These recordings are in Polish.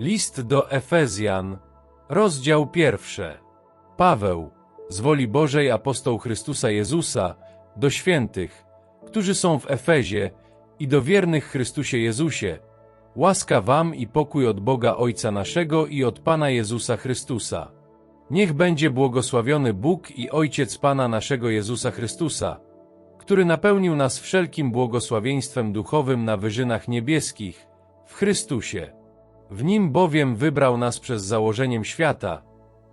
List do Efezjan, rozdział pierwszy. Paweł, z woli Bożej apostoł Chrystusa Jezusa, do świętych, którzy są w Efezie i do wiernych Chrystusie Jezusie, łaska wam i pokój od Boga Ojca naszego i od Pana Jezusa Chrystusa. Niech będzie błogosławiony Bóg i Ojciec Pana naszego Jezusa Chrystusa, który napełnił nas wszelkim błogosławieństwem duchowym na wyżynach niebieskich, w Chrystusie. W Nim bowiem wybrał nas przez założeniem świata,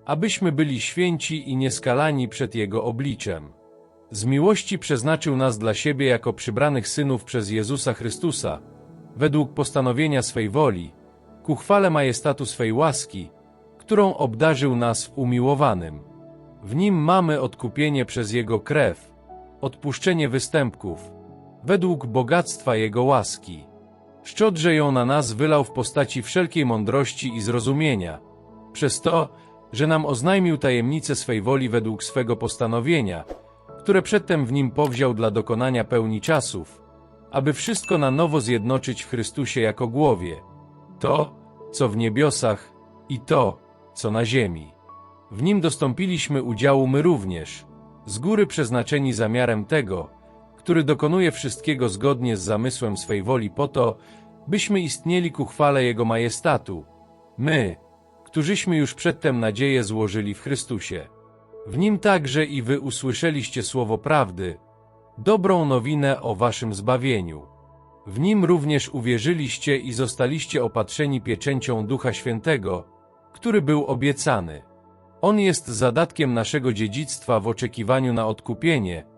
abyśmy byli święci i nieskalani przed Jego obliczem. Z miłości przeznaczył nas dla siebie jako przybranych synów przez Jezusa Chrystusa, według postanowienia swej woli, ku chwale majestatu swej łaski, którą obdarzył nas w umiłowanym. W Nim mamy odkupienie przez Jego krew, odpuszczenie występków, według bogactwa Jego łaski. Szczodrze ją na nas wylał w postaci wszelkiej mądrości i zrozumienia, przez to, że nam oznajmił tajemnicę swej woli według swego postanowienia, które przedtem w nim powziął dla dokonania pełni czasów, aby wszystko na nowo zjednoczyć w Chrystusie jako głowie, to, co w niebiosach i to, co na ziemi. W nim dostąpiliśmy udziału my również, z góry przeznaczeni zamiarem tego, który dokonuje wszystkiego zgodnie z zamysłem swej woli po to, byśmy istnieli ku chwale Jego majestatu. My, którzyśmy już przedtem nadzieję złożyli w Chrystusie. W Nim także i wy usłyszeliście słowo prawdy, dobrą nowinę o waszym zbawieniu. W Nim również uwierzyliście i zostaliście opatrzeni pieczęcią Ducha Świętego, który był obiecany. On jest zadatkiem naszego dziedzictwa w oczekiwaniu na odkupienie,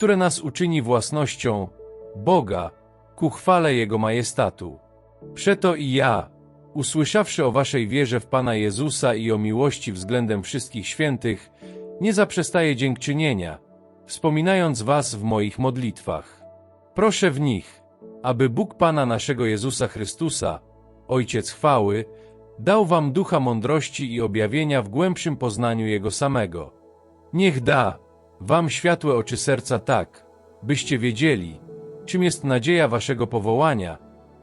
które nas uczyni własnością Boga ku chwale Jego majestatu. Przeto i ja, usłyszawszy o waszej wierze w Pana Jezusa i o miłości względem wszystkich świętych, nie zaprzestaję dziękczynienia, wspominając was w moich modlitwach. Proszę w nich, aby Bóg Pana naszego Jezusa Chrystusa, Ojciec chwały, dał wam ducha mądrości i objawienia w głębszym poznaniu Jego samego. Niech da wam światłe oczy serca tak, byście wiedzieli, czym jest nadzieja waszego powołania,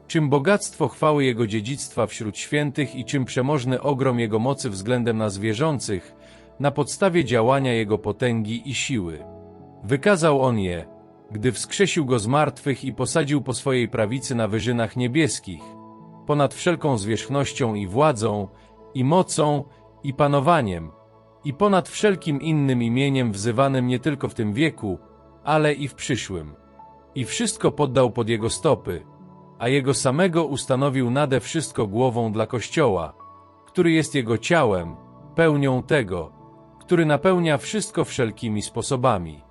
czym bogactwo chwały Jego dziedzictwa wśród świętych i czym przemożny ogrom Jego mocy względem nas wierzących, na podstawie działania Jego potęgi i siły. Wykazał On je, gdy wskrzesił Go z martwych i posadził po swojej prawicy na wyżynach niebieskich, ponad wszelką zwierzchnością i władzą, i mocą, i panowaniem, i ponad wszelkim innym imieniem wzywanym nie tylko w tym wieku, ale i w przyszłym. I wszystko poddał pod Jego stopy, a Jego samego ustanowił nade wszystko głową dla Kościoła, który jest Jego ciałem, pełnią tego, który napełnia wszystko wszelkimi sposobami.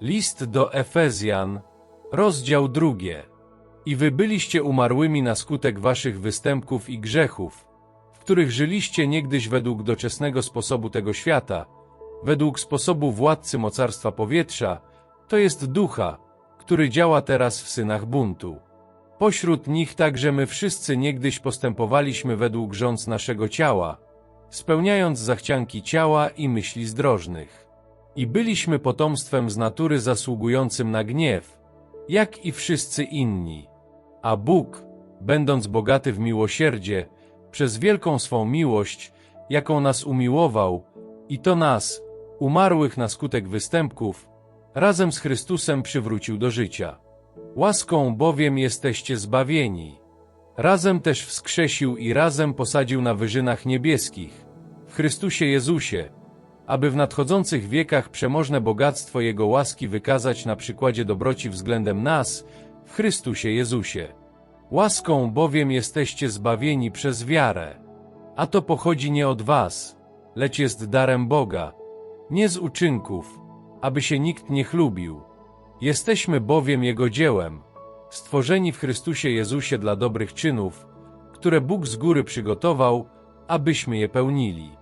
List do Efezjan, rozdział drugie. I wy byliście umarłymi na skutek waszych występków i grzechów, w których żyliście niegdyś według doczesnego sposobu tego świata, według sposobu władcy mocarstwa powietrza, to jest ducha, który działa teraz w synach buntu. Pośród nich także my wszyscy niegdyś postępowaliśmy według rządz naszego ciała, spełniając zachcianki ciała i myśli zdrożnych. I byliśmy potomstwem z natury zasługującym na gniew, jak i wszyscy inni. A Bóg, będąc bogaty w miłosierdzie, przez wielką swą miłość, jaką nas umiłował, i to nas, umarłych na skutek występków, razem z Chrystusem przywrócił do życia. Łaską bowiem jesteście zbawieni. Razem też wskrzesił i razem posadził na wyżynach niebieskich, w Chrystusie Jezusie, aby w nadchodzących wiekach przemożne bogactwo Jego łaski wykazać na przykładzie dobroci względem nas, w Chrystusie Jezusie. Łaską bowiem jesteście zbawieni przez wiarę. A to pochodzi nie od was, lecz jest darem Boga, nie z uczynków, aby się nikt nie chlubił. Jesteśmy bowiem Jego dziełem, stworzeni w Chrystusie Jezusie dla dobrych czynów, które Bóg z góry przygotował, abyśmy je pełnili.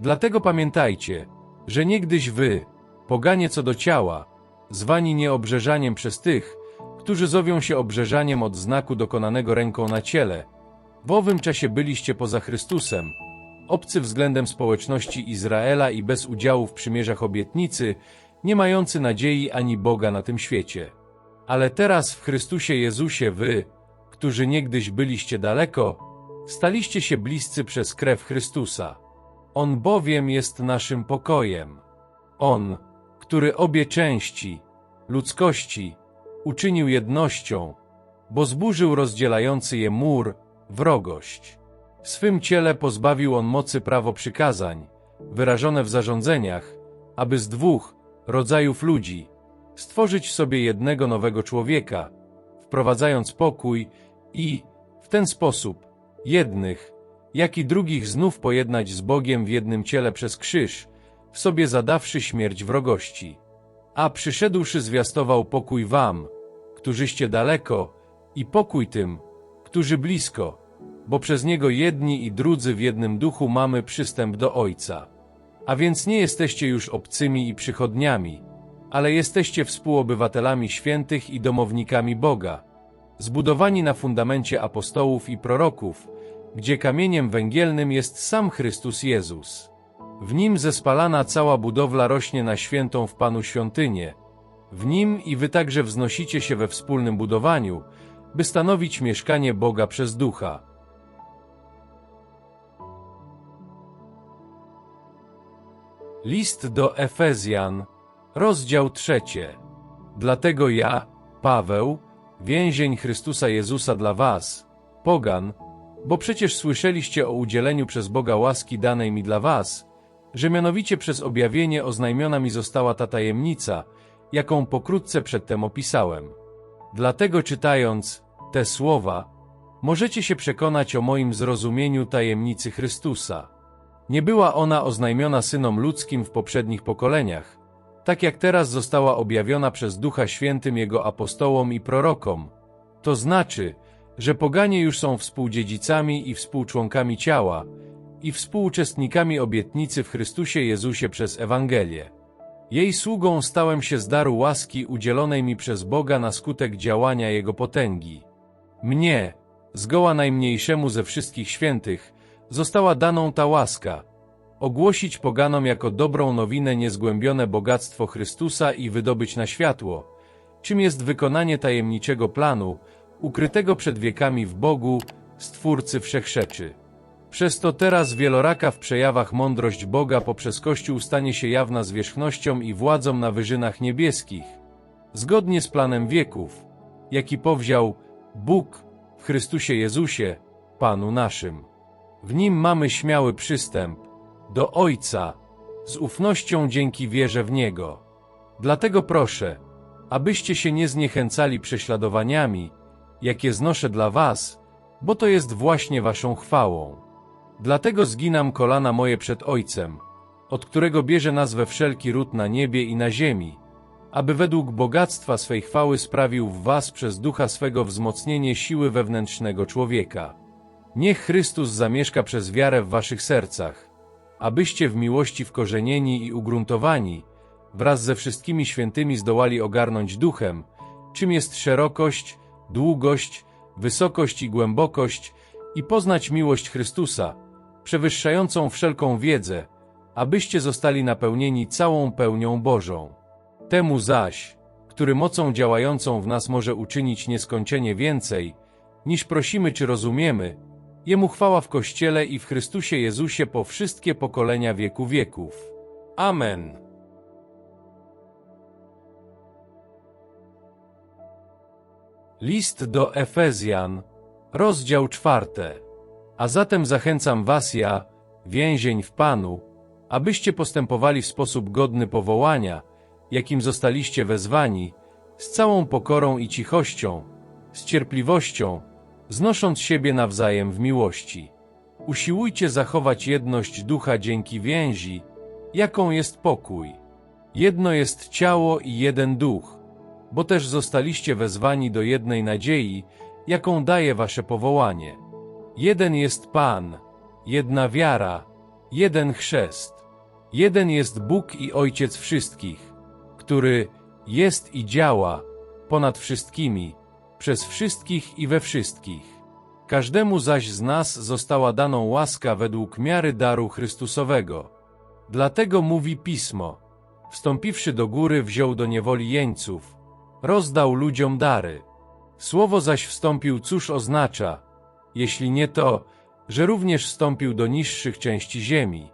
Dlatego pamiętajcie, że niegdyś wy, poganie co do ciała, zwani nieobrzeżaniem przez tych, którzy zowią się obrzeżaniem od znaku dokonanego ręką na ciele, w owym czasie byliście poza Chrystusem, obcy względem społeczności Izraela i bez udziału w przymierzach obietnicy, nie mający nadziei ani Boga na tym świecie. Ale teraz w Chrystusie Jezusie wy, którzy niegdyś byliście daleko, staliście się bliscy przez krew Chrystusa. On bowiem jest naszym pokojem. On, który obie części, ludzkości, uczynił jednością, bo zburzył rozdzielający je mur, wrogość. W swym ciele pozbawił on mocy prawo przykazań, wyrażone w zarządzeniach, aby z dwóch rodzajów ludzi stworzyć sobie jednego nowego człowieka, wprowadzając pokój i, w ten sposób, jednych, jak i drugich znów pojednać z Bogiem w jednym ciele przez krzyż, w sobie zadawszy śmierć wrogości. A przyszedłszy zwiastował pokój wam, którzyście daleko, i pokój tym, którzy blisko, bo przez Niego jedni i drudzy w jednym duchu mamy przystęp do Ojca. A więc nie jesteście już obcymi i przychodniami, ale jesteście współobywatelami świętych i domownikami Boga, zbudowani na fundamencie apostołów i proroków, gdzie kamieniem węgielnym jest sam Chrystus Jezus. W nim zespalana cała budowla rośnie na świętą w Panu świątynię. W nim i wy także wznosicie się we wspólnym budowaniu, by stanowić mieszkanie Boga przez Ducha. List do Efezjan, rozdział trzecie. Dlatego ja, Paweł, więzień Chrystusa Jezusa dla was, pogan, bo przecież słyszeliście o udzieleniu przez Boga łaski danej mi dla was, że mianowicie przez objawienie oznajmiona mi została ta tajemnica, jaką pokrótce przedtem opisałem. Dlatego czytając te słowa, możecie się przekonać o moim zrozumieniu tajemnicy Chrystusa. Nie była ona oznajmiona synom ludzkim w poprzednich pokoleniach, tak jak teraz została objawiona przez Ducha Świętym Jego apostołom i prorokom. To znaczy, że poganie już są współdziedzicami i współczłonkami ciała i współuczestnikami obietnicy w Chrystusie Jezusie przez Ewangelię. Jej sługą stałem się z daru łaski udzielonej mi przez Boga na skutek działania Jego potęgi. Mnie, zgoła najmniejszemu ze wszystkich świętych, została daną ta łaska, ogłosić poganom jako dobrą nowinę niezgłębione bogactwo Chrystusa i wydobyć na światło, czym jest wykonanie tajemniczego planu, ukrytego przed wiekami w Bogu, Stwórcy Wszechrzeczy. Przez to teraz wieloraka w przejawach mądrość Boga poprzez Kościół stanie się jawna zwierzchnością i władzą na wyżynach niebieskich, zgodnie z planem wieków, jaki powziął Bóg w Chrystusie Jezusie, Panu naszym. W Nim mamy śmiały przystęp do Ojca z ufnością dzięki wierze w Niego. Dlatego proszę, abyście się nie zniechęcali prześladowaniami, jakie znoszę dla was, bo to jest właśnie waszą chwałą. Dlatego zginam kolana moje przed Ojcem, od którego bierze nazwę wszelki ród na niebie i na ziemi, aby według bogactwa swej chwały sprawił w was przez ducha swego wzmocnienie siły wewnętrznego człowieka. Niech Chrystus zamieszka przez wiarę w waszych sercach, abyście w miłości wkorzenieni i ugruntowani, wraz ze wszystkimi świętymi zdołali ogarnąć duchem, czym jest szerokość, długość, wysokość i głębokość i poznać miłość Chrystusa, przewyższającą wszelką wiedzę, abyście zostali napełnieni całą pełnią Bożą. Temu zaś, który mocą działającą w nas może uczynić nieskończenie więcej, niż prosimy czy rozumiemy, Jemu chwała w Kościele i w Chrystusie Jezusie po wszystkie pokolenia wieku wieków. Amen. List do Efezjan, rozdział czwarty. A zatem zachęcam was ja, więzień w Panu, abyście postępowali w sposób godny powołania, jakim zostaliście wezwani, z całą pokorą i cichością, z cierpliwością, znosząc siebie nawzajem w miłości. Usiłujcie zachować jedność ducha dzięki więzi, jaką jest pokój. Jedno jest ciało i jeden duch, bo też zostaliście wezwani do jednej nadziei, jaką daje wasze powołanie. Jeden jest Pan, jedna wiara, jeden chrzest. Jeden jest Bóg i Ojciec wszystkich, który jest i działa ponad wszystkimi, przez wszystkich i we wszystkich. Każdemu zaś z nas została daną łaska według miary daru Chrystusowego. Dlatego mówi Pismo, wstąpiwszy do góry wziął do niewoli jeńców, rozdał ludziom dary. Słowo zaś wstąpił, cóż oznacza, jeśli nie to, że również wstąpił do niższych części ziemi.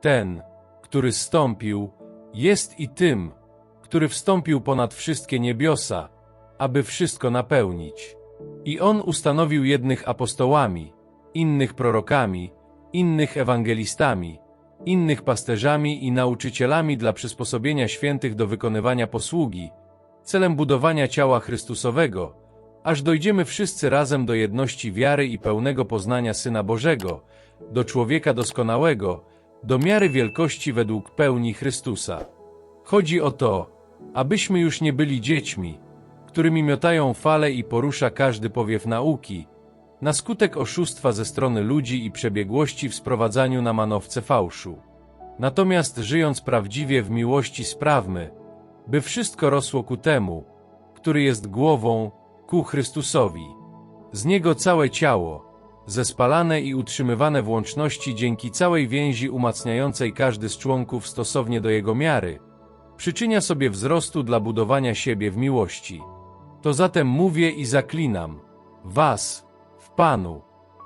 Ten, który zstąpił, jest i tym, który wstąpił ponad wszystkie niebiosa, aby wszystko napełnić. I on ustanowił jednych apostołami, innych prorokami, innych ewangelistami, innych pasterzami i nauczycielami dla przysposobienia świętych do wykonywania posługi, celem budowania ciała Chrystusowego, aż dojdziemy wszyscy razem do jedności wiary i pełnego poznania Syna Bożego, do człowieka doskonałego, do miary wielkości według pełni Chrystusa. Chodzi o to, abyśmy już nie byli dziećmi, którymi miotają fale i porusza każdy powiew nauki, na skutek oszustwa ze strony ludzi i przebiegłości w sprowadzaniu na manowce fałszu. Natomiast żyjąc prawdziwie w miłości sprawmy, by wszystko rosło ku temu, który jest głową, ku Chrystusowi. Z Niego całe ciało, zespalane i utrzymywane w łączności dzięki całej więzi umacniającej każdy z członków stosownie do Jego miary, przyczynia sobie wzrostu dla budowania siebie w miłości. To zatem mówię i zaklinam, was, w Panu,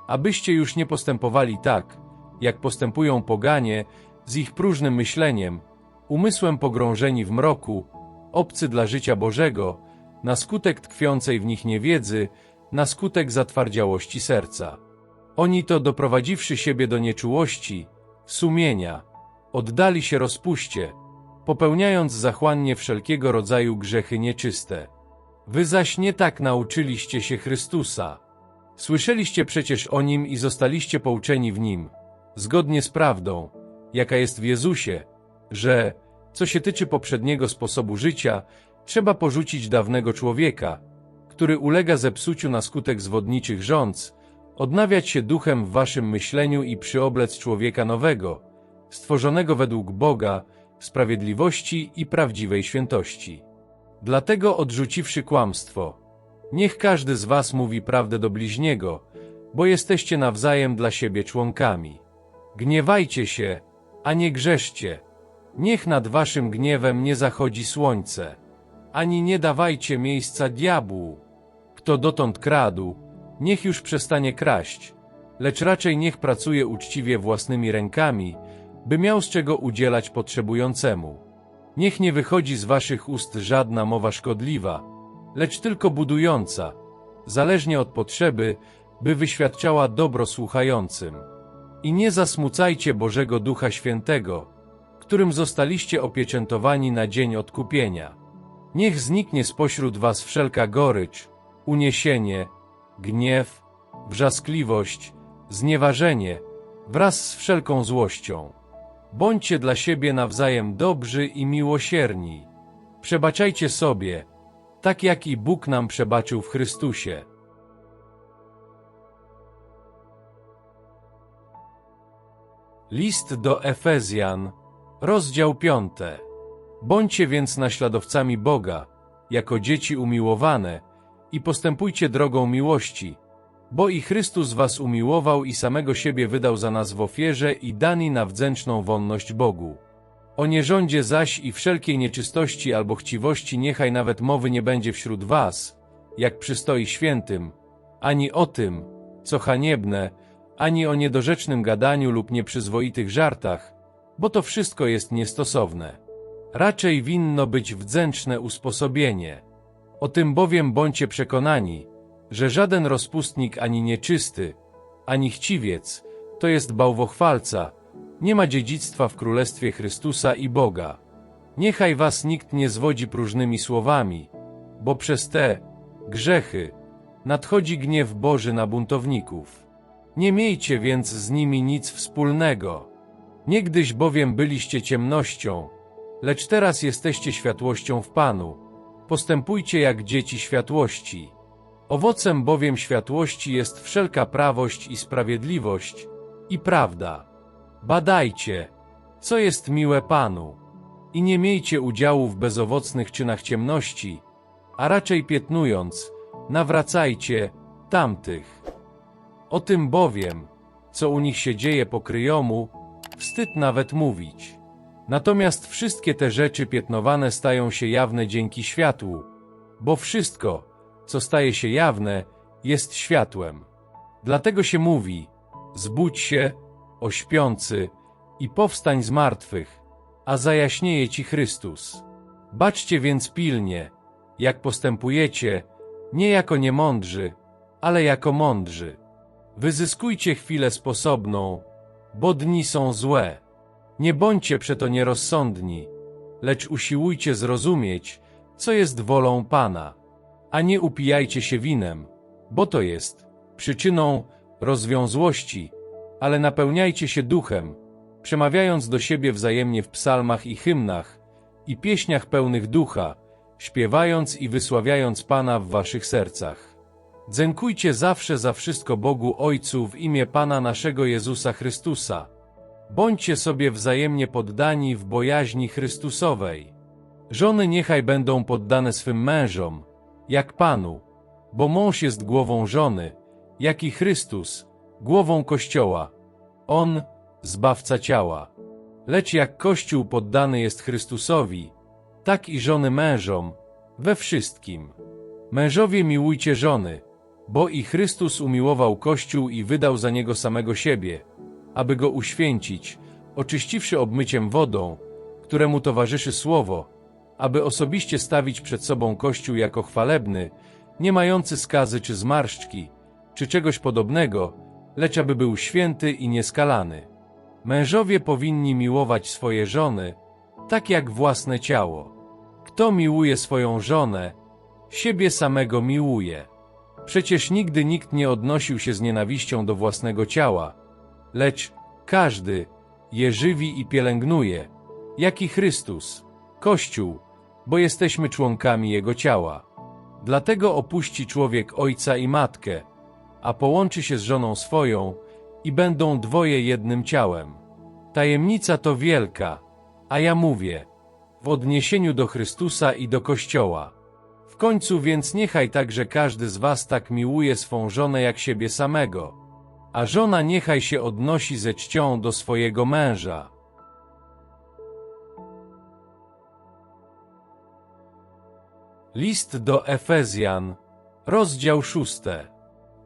abyście już nie postępowali tak, jak postępują poganie, z ich próżnym myśleniem, umysłem pogrążeni w mroku, obcy dla życia Bożego, na skutek tkwiącej w nich niewiedzy, na skutek zatwardziałości serca. Oni to doprowadziwszy siebie do nieczułości, sumienia, oddali się rozpuście, popełniając zachłannie wszelkiego rodzaju grzechy nieczyste. Wy zaś nie tak nauczyliście się Chrystusa. Słyszeliście przecież o Nim i zostaliście pouczeni w Nim, zgodnie z prawdą, jaka jest w Jezusie, że, co się tyczy poprzedniego sposobu życia, trzeba porzucić dawnego człowieka, który ulega zepsuciu na skutek zwodniczych rządz, odnawiać się duchem w waszym myśleniu i przyoblec człowieka nowego, stworzonego według Boga, sprawiedliwości i prawdziwej świętości. Dlatego odrzuciwszy kłamstwo, niech każdy z was mówi prawdę do bliźniego, bo jesteście nawzajem dla siebie członkami. Gniewajcie się, a nie grzeszcie. Niech nad waszym gniewem nie zachodzi słońce, ani nie dawajcie miejsca diabłu. Kto dotąd kradł, niech już przestanie kraść, lecz raczej niech pracuje uczciwie własnymi rękami, by miał z czego udzielać potrzebującemu. Niech nie wychodzi z waszych ust żadna mowa szkodliwa, lecz tylko budująca, zależnie od potrzeby, by wyświadczała dobro słuchającym. I nie zasmucajcie Bożego Ducha Świętego, którym zostaliście opieczętowani na dzień odkupienia. Niech zniknie spośród was wszelka gorycz, uniesienie, gniew, wrzaskliwość, znieważenie, wraz z wszelką złością. Bądźcie dla siebie nawzajem dobrzy i miłosierni. Przebaczajcie sobie, tak jak i Bóg nam przebaczył w Chrystusie. List do Efezjan, rozdział 5. Bądźcie więc naśladowcami Boga, jako dzieci umiłowane, i postępujcie drogą miłości, bo i Chrystus was umiłował i samego siebie wydał za nas w ofierze i dani na wdzięczną wonność Bogu. O nierządzie zaś i wszelkiej nieczystości albo chciwości niechaj nawet mowy nie będzie wśród was, jak przystoi świętym, ani o tym, co haniebne, ani o niedorzecznym gadaniu lub nieprzyzwoitych żartach, bo to wszystko jest niestosowne. Raczej winno być wdzięczne usposobienie. O tym bowiem bądźcie przekonani, że żaden rozpustnik ani nieczysty, ani chciwiec, to jest bałwochwalca, nie ma dziedzictwa w Królestwie Chrystusa i Boga. Niechaj was nikt nie zwodzi próżnymi słowami, bo przez te grzechy nadchodzi gniew Boży na buntowników. Nie miejcie więc z nimi nic wspólnego. Niegdyś bowiem byliście ciemnością, lecz teraz jesteście światłością w Panu. Postępujcie jak dzieci światłości. Owocem bowiem światłości jest wszelka prawość i sprawiedliwość i prawda. Badajcie, co jest miłe Panu, i nie miejcie udziału w bezowocnych czynach ciemności, a raczej piętnując, nawracajcie tamtych. O tym bowiem, co u nich się dzieje po kryjomu, wstyd nawet mówić. Natomiast wszystkie te rzeczy piętnowane stają się jawne dzięki światłu, bo wszystko, co staje się jawne, jest światłem. Dlatego się mówi, zbudź się, o śpiący, i powstań z martwych, a zajaśnieje ci Chrystus. Baczcie więc pilnie, jak postępujecie, nie jako niemądrzy, ale jako mądrzy. Wyzyskujcie chwilę sposobną, bo dni są złe. Nie bądźcie przeto nierozsądni, lecz usiłujcie zrozumieć, co jest wolą Pana, a nie upijajcie się winem, bo to jest przyczyną rozwiązłości, ale napełniajcie się duchem, przemawiając do siebie wzajemnie w psalmach i hymnach i pieśniach pełnych ducha, śpiewając i wysławiając Pana w waszych sercach. Dziękujcie zawsze za wszystko Bogu Ojcu w imię Pana naszego Jezusa Chrystusa. Bądźcie sobie wzajemnie poddani w bojaźni Chrystusowej. Żony niechaj będą poddane swym mężom, jak Panu, bo mąż jest głową żony, jak i Chrystus, głową Kościoła. On, zbawca ciała. Lecz jak Kościół poddany jest Chrystusowi, tak i żony mężom, we wszystkim. Mężowie miłujcie żony, bo i Chrystus umiłował Kościół i wydał za niego samego siebie, aby go uświęcić, oczyściwszy obmyciem wodą, któremu towarzyszy słowo, aby osobiście stawić przed sobą Kościół jako chwalebny, nie mający skazy czy zmarszczki, czy czegoś podobnego, lecz aby był święty i nieskalany. Mężowie powinni miłować swoje żony, tak jak własne ciało. Kto miłuje swoją żonę, siebie samego miłuje. Przecież nigdy nikt nie odnosił się z nienawiścią do własnego ciała, lecz każdy je żywi i pielęgnuje, jak i Chrystus, Kościół, bo jesteśmy członkami Jego ciała. Dlatego opuści człowiek ojca i matkę, a połączy się z żoną swoją i będą dwoje jednym ciałem. Tajemnica to wielka, a ja mówię, w odniesieniu do Chrystusa i do Kościoła. W końcu więc niechaj także każdy z was tak miłuje swą żonę jak siebie samego, a żona niechaj się odnosi ze czcią do swojego męża. List do Efezjan, rozdział szósty.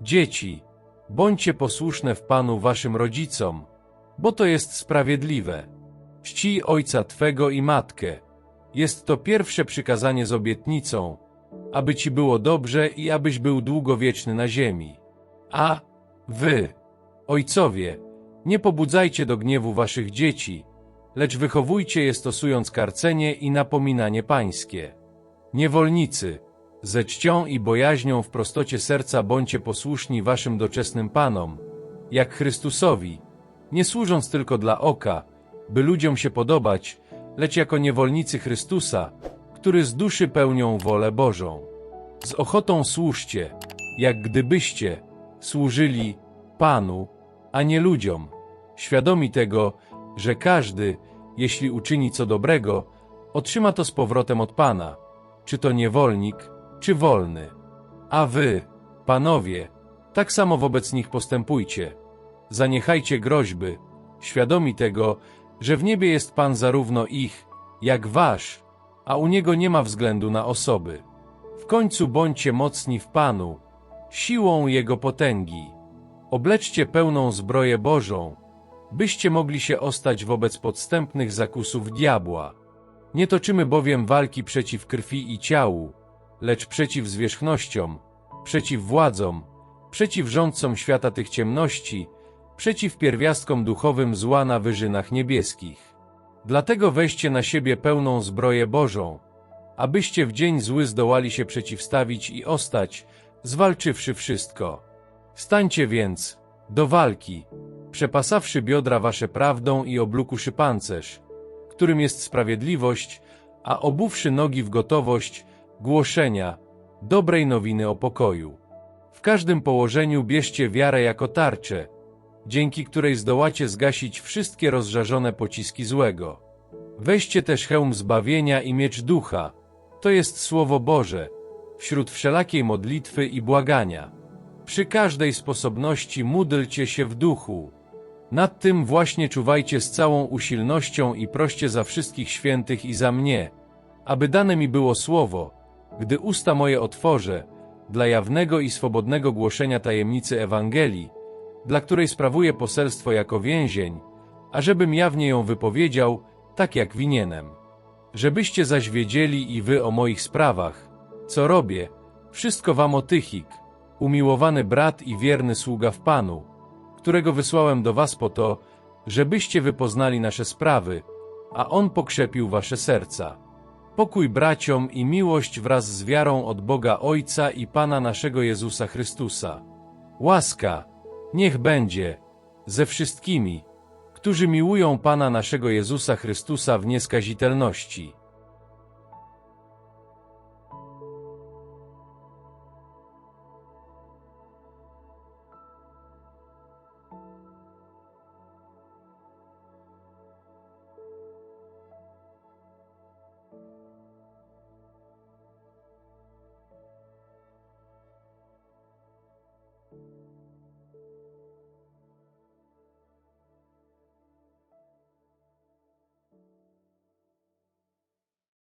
Dzieci, bądźcie posłuszne w Panu waszym rodzicom, bo to jest sprawiedliwe. Czcij ojca twego i matkę. Jest to pierwsze przykazanie z obietnicą, aby ci było dobrze i abyś był długowieczny na ziemi. A wy, ojcowie, nie pobudzajcie do gniewu waszych dzieci, lecz wychowujcie je stosując karcenie i napominanie pańskie. Niewolnicy, ze czcią i bojaźnią w prostocie serca bądźcie posłuszni waszym doczesnym panom, jak Chrystusowi, nie służąc tylko dla oka, by ludziom się podobać, lecz jako niewolnicy Chrystusa, który z duszy pełnią wolę Bożą. Z ochotą służcie, jak gdybyście służyli Panu, a nie ludziom, świadomi tego, że każdy, jeśli uczyni co dobrego, otrzyma to z powrotem od Pana, czy to niewolnik, czy wolny. A wy, panowie, tak samo wobec nich postępujcie. Zaniechajcie groźby, świadomi tego, że w niebie jest Pan zarówno ich, jak wasz, a u Niego nie ma względu na osoby. W końcu bądźcie mocni w Panu, siłą Jego potęgi. Obleczcie pełną zbroję Bożą, byście mogli się ostać wobec podstępnych zakusów diabła. Nie toczymy bowiem walki przeciw krwi i ciału, lecz przeciw zwierzchnościom, przeciw władzom, przeciw rządcom świata tych ciemności, przeciw pierwiastkom duchowym zła na wyżynach niebieskich. Dlatego weźcie na siebie pełną zbroję Bożą, abyście w dzień zły zdołali się przeciwstawić i ostać, zwalczywszy wszystko. Stańcie więc do walki, przepasawszy biodra wasze prawdą i oblukuszy pancerz, którym jest sprawiedliwość, a obuwszy nogi w gotowość głoszenia dobrej nowiny o pokoju. W każdym położeniu bierzcie wiarę jako tarczę, dzięki której zdołacie zgasić wszystkie rozżarzone pociski złego. Weźcie też hełm zbawienia i miecz ducha, to jest Słowo Boże, wśród wszelakiej modlitwy i błagania. Przy każdej sposobności módlcie się w duchu. Nad tym właśnie czuwajcie z całą usilnością i proście za wszystkich świętych i za mnie, aby dane mi było słowo, gdy usta moje otworzę, dla jawnego i swobodnego głoszenia tajemnicy Ewangelii, dla której sprawuję poselstwo jako więzień, ażebym jawnie ją wypowiedział, tak jak winienem. Żebyście zaś wiedzieli i wy o moich sprawach, co robię, wszystko wam o Tychik, umiłowany brat i wierny sługa w Panu, którego wysłałem do was po to, żebyście wypoznali nasze sprawy, a on pokrzepił wasze serca. Pokój braciom i miłość wraz z wiarą od Boga Ojca i Pana naszego Jezusa Chrystusa. Łaska, niech będzie, ze wszystkimi, którzy miłują Pana naszego Jezusa Chrystusa w nieskazitelności.